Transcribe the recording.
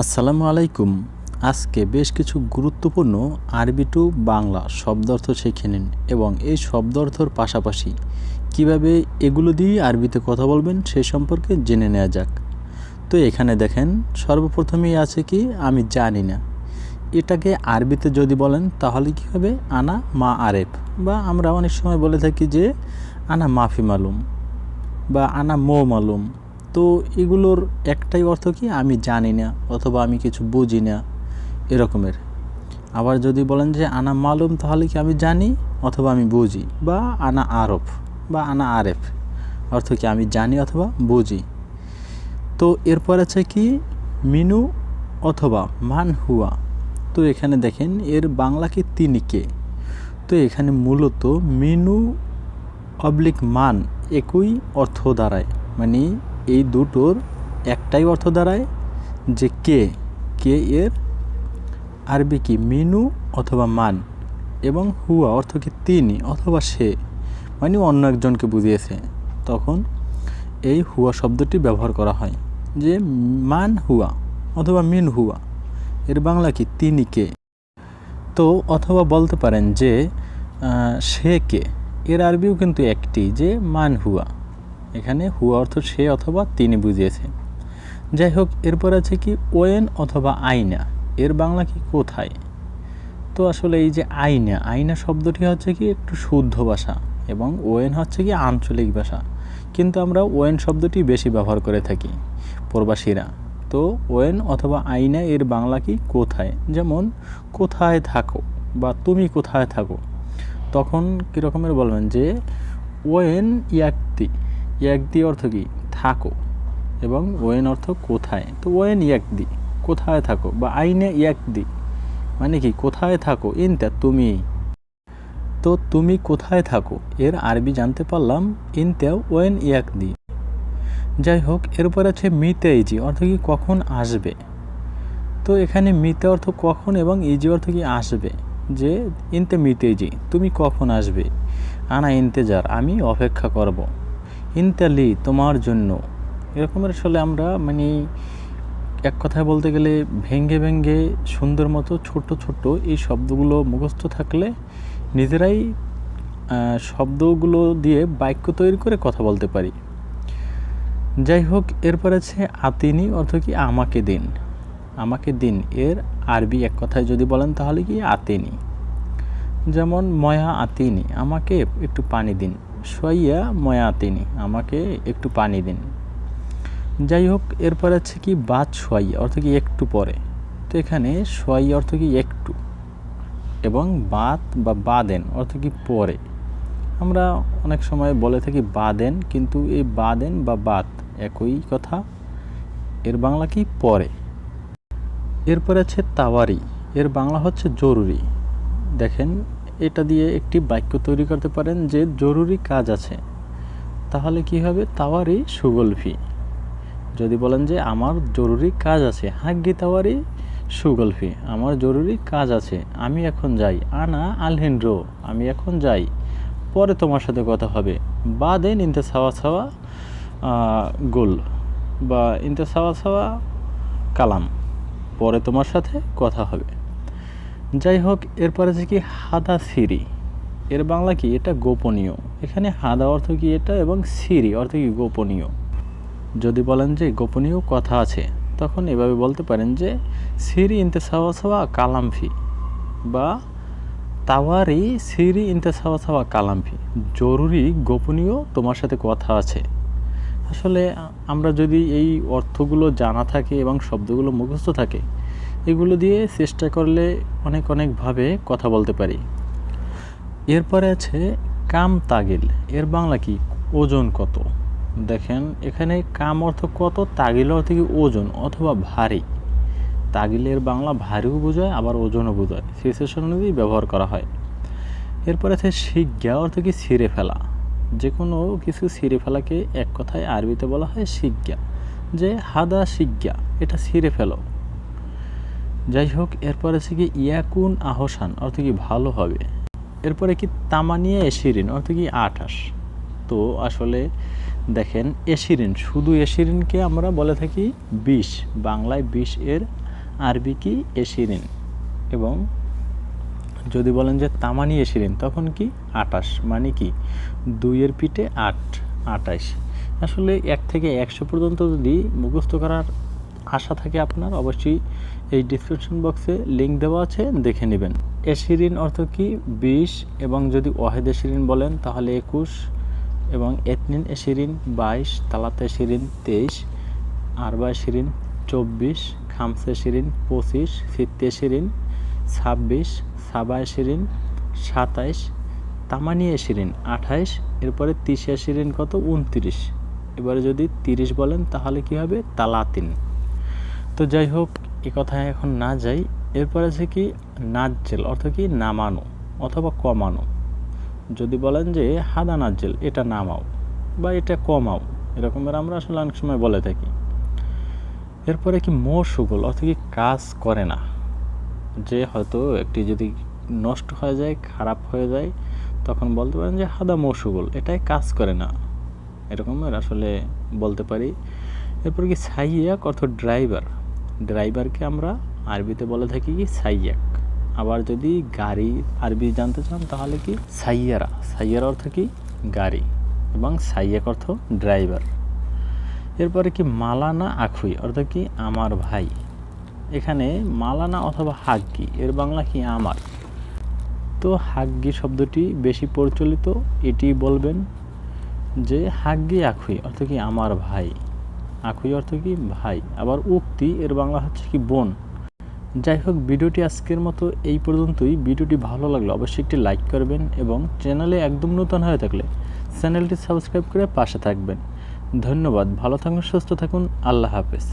আসসালামু আলাইকুম। আজকে বেশ কিছু গুরুত্বপূর্ণ আরবি টু বাংলা শব্দার্থ শিখে নিন এবং এই শব্দার্থর পাশাপাশি কীভাবে এগুলো দিয়ে আরবিতে কথা বলবেন সে সম্পর্কে জেনে নেওয়া যাক। তো এখানে দেখেন, সর্বপ্রথমেই আছে কি, আমি জানি না। এটাকে আরবিতে যদি বলেন, তাহলে কি হবে? আনা মা আরেফ। বা আমরা অনেক সময় বলে থাকি যে, আনা মাফি মালুম বা আনা মো মালুম। তো এগুলোর একটাই অর্থ কি? আমি জানি না অথবা আমি কিছু বুঝি না, এরকমের। আবার যদি বলেন যে আনা মালুম, তাহলে কি আমি জানি অথবা আমি বুঝি? বা আনা আরফ, বা আনা আরেফ, অর্থ কি আমি জানি অথবা বুঝি? তো এরপর আছে কি? মিনু অথবা মান হুয়া। তো এখানে দেখেন, এর বাংলা কি তিনি কে? তো এখানে মূলত মিনু অবলিক মান একই অর্থ দাঁড়ায় মানে এই দুটোর একটাই অর্থ দাঁড়ায় যে কে কে এর আরবি কি, মিনু অথবা মান, এবং হুয়া অর্থ কি তিনি অথবা সে মানে অন্য একজনকে বুঝিয়েছে। তখন এই হুয়া শব্দটি ব্যবহার করা হয় যে মান হুয়া অথবা মিন হুয়া। এর বাংলা কি, তিনি কে? তো অথবা বলতে পারেন যে সে কে, এর আরবিও কিন্তু একটি যে মান হুয়া। এখানে হুয়া অর্থ সে অথবা তিনি বুঝিয়েছে যাই হোক এরপর আছে কি ওয়েন অথবা আইনা? এর বাংলা কি কোথায়? তো আসলে এই যে আইনা আইনা শব্দটি হচ্ছে কি একটু শুদ্ধ ভাষা এবং ওয়েন হচ্ছে কি আঞ্চলিক ভাষা। কিন্তু আমরা ওয়েন শব্দটি বেশি ব্যবহার করে থাকি, প্রবাসীরা। তো ওয়েন অথবা আইনা এর বাংলা কি কোথায়? যেমন, কোথায় থাকো বা তুমি কোথায় থাকো? তখন কীরকমের বলবেন যে, ওয়েন ইয়াক্তি। ইয়াক্তি অর্থ কি? থাকো। এবং ওয়েন অর্থ কোথায়? তো ওয়েন ইয়াকদি। কোথায় থাকো? বা আইনে ইয়াকদি। মানে কি? কোথায় থাকো? ইনতা তুমি। তো তুমি কোথায় থাকো? এর আরবি জানতে পারলাম, ইনতা ওয়েন ইয়াকদি। যাই হোক, এরপর আছে মিতে ইজি অর্থ কি কখন আসবে? তো এখানে মিতে অর্থ কখন এবং ইজি অর্থ কি আসবে? যে ইনতে মিতে ইজি তুমি কখন আসবে? আনা ইন্তেজার, আমি অপেক্ষা করব। ইনতালি তোমার জন্য। এরকমের আসলে আমরা মানে এক কথায় বলতে গেলে ভেঙ্গে ভেঙ্গে সুন্দর মতো ছোট ছোট এই শব্দগুলো মুখস্থ থাকলে নিজেরাই শব্দগুলো দিয়ে বাক্য তৈরি করে কথা বলতে পারি। যাই হোক, এরপর আছে আতিনি, অর্থ কি আমাকে দিন। আমাকে দিন এর আরবি এক কথায় যদি বলেন তাহলে কি আতিনি? যেমন, ময়া আতিনি, আমাকে একটু পানি দিন। সোয়াইয়া ময়া আতিনি আমাকে একটু পানি দিন। যাই হোক, এরপর আছে কি বাদ সোয়াইয়া অর্থ কি একটু পরে। তো এখানে সোয়াইয়া অর্থ কি একটু এবং বাত বা বাদেন অর্থ কি পরে। আমরা অনেক সময় বলে থাকি বাদেন, কিন্তু এই বাদেন বা বাত একই কথা। এর বাংলা কি পরে? এরপর আছে তাওয়ারি, এর বাংলা হচ্ছে জরুরি। দেখেন এটা দিয়ে একটি বাক্য তৈরি করতে পারেন যে জরুরি কাজ আছে। তাহলে কি হবে? তাওয়ারি সুগলফি। যদি বলেন যে আমার জরুরি কাজ আছে, হাগ্গি তাওয়ারি সুগলফি, আমার জরুরি কাজ আছে, আমি এখন যাই। আনা আলহেন্ড্রো আমি এখন যাই। পরে তোমার সাথে কথা হবে। বা দেন ইনতে সাওয়া ছাওয়া গোল বা ইনতে ছাওয়া ছাওয়া কালাম। পরে তোমার সাথে কথা হবে। যাই হোক এরপরে আছে কি হাদা সিরি। এর বাংলা কি? এটা গোপনীয়। এখানে হাদা অর্থ কি এটা এবং সিরি অর্থ কি গোপনীয়? যদি বলেন যে গোপনীয় কথা আছে, তখন এভাবে বলতে পারেন যে সিরি ইনতে সাওয়া কালামফি বা তাওয়ারি সিরি ইনতে সাওয়া সাওয়া কালামফি। জরুরি, গোপনীয়, তোমার সাথে কথা আছে। আসলে আমরা যদি এই অর্থগুলো জানা থাকে এবং শব্দগুলো মুখস্থ থাকে এগুলো দিয়ে চেষ্টা করলে অনেক অনেকভাবে কথা বলতে পারি। এরপরে আছে কাম তাগিল। এর বাংলা কি? ওজন কত? দেখেন, এখানে কাম অর্থ কত, তাগিল অর্থ কি ওজন অথবা ভারী। তাগিলের বাংলা ভারীও বোঝায়, আবার ওজনও বোঝায়। সিচুয়েশন অনুযায়ী ব্যবহার করা হয়। এরপরে আছে শিজ্ঞা অর্থ কি ছিঁড়ে ফেলা। যে কোনো কিছু ছিঁড়ে ফেলাকে এক কথায় আরবিতে বলা হয় শিজ্ঞা যে হাদা শিজ্ঞা এটা ছিঁড়ে ফেলো। যাই হোক, এরপর আছে কি ইয়াকুন আহসান, অর্থ কি ভালো হবে। এরপরে কি তামানিয়া এশিরিন, অর্থ কি আঠাশ। তো আসলে দেখেন, এশিরিন, শুধু এশিরিনকে আমরা বলে থাকি বিশ বাংলায় বিশ এর আরবি কি এশিরিন। এবং যদি বলেন যে তামানি এশিরিন, তখন কি আটাশ মানে কি দুইয়ের পিঠে আট আটাইশ আসলে এক থেকে একশো পর্যন্ত যদি মুখস্থ করার আশা থাকে আপনার অবশ্যই এই ডিসক্রিপশন বক্সে লিঙ্ক দেওয়া আছে দেখে নেবেন এশিরিন অর্থ কি বিশ এবং যদি ওয়াহেদ এশিরিন বলেন তাহলে একুশ এবং এথনিন এশিরিন বাইশ তালাতে এশিরিন তেইশ আরবা এশিরিন চব্বিশ খামসে এশিরিন পঁচিশ ফিরতে এশিরিন ছাব্বিশ সাবা এশিরিন সাতাইশ তামানি এশিরিন আঠাইশ এরপরে তিরিশ এশিরিন কত উনত্রিশ এবারে যদি তিরিশ বলেন তাহলে কি হবে তালাতিন তো যাই হোক, এ কথায় এখন না যাই। এরপরে আছে কি, নাজ্জেল, অর্থ কি, নামানো অথবা কমানো। যদি বলেন যে, হাদা নাজ্জেল, এটা নামাও বা এটা কমাও, এরকমের আমরা আসলে অনেক সময় বলে থাকি। এরপরে কি, মৌসুগল, অর্থ কি, কাজ করে না। যে হয়তো একটি যদি নষ্ট হয়ে যায়, খারাপ হয়ে যায়, তখন বলতে পারেন যে, হাদা মৌসুগল, এটাই কাজ করে না। এরকমের আসলে বলতে পারি। এরপর কি, সাইয়াক, অর্থ ড্রাইভার ড্রাইভারকে আমরা আরবিতে বলে থাকি কি, সাইয়াক। আবার যদি গাড়ি আরবি জানতে চান, তাহলে কি, সাইয়ারা। সাইয়ারা অর্থ কি, গাড়ি। এবং সাইয়াক অর্থ ড্রাইভার এরপরে কি, মালানা আখুই অর্থাৎ কি, আমার ভাই। এখানে মালানা অথবা হাগ্গি, এর বাংলা কি, আমার। তো হাগ্গি শব্দটি বেশি প্রচলিত, এটি বলবেন যে হাগ্গি আখুই, অর্থ কি, আমার ভাই। আখুই অর্থ কি? ভাই। আবার উক্তি, এর বাংলা হচ্ছে কি বোন। যাই হোক, ভিডিওটি আজকের মতো এই পর্যন্তই। ভিডিওটি ভালো লাগলে অবশ্যই একটি লাইক করবেন এবং চ্যানেলে একদম নতুন হয়ে থাকলে চ্যানেলটি সাবস্ক্রাইব করে পাশে থাকবেন। ধন্যবাদ। ভালো থাকুন সুস্থ থাকুন। আল্লাহ হাফেজ।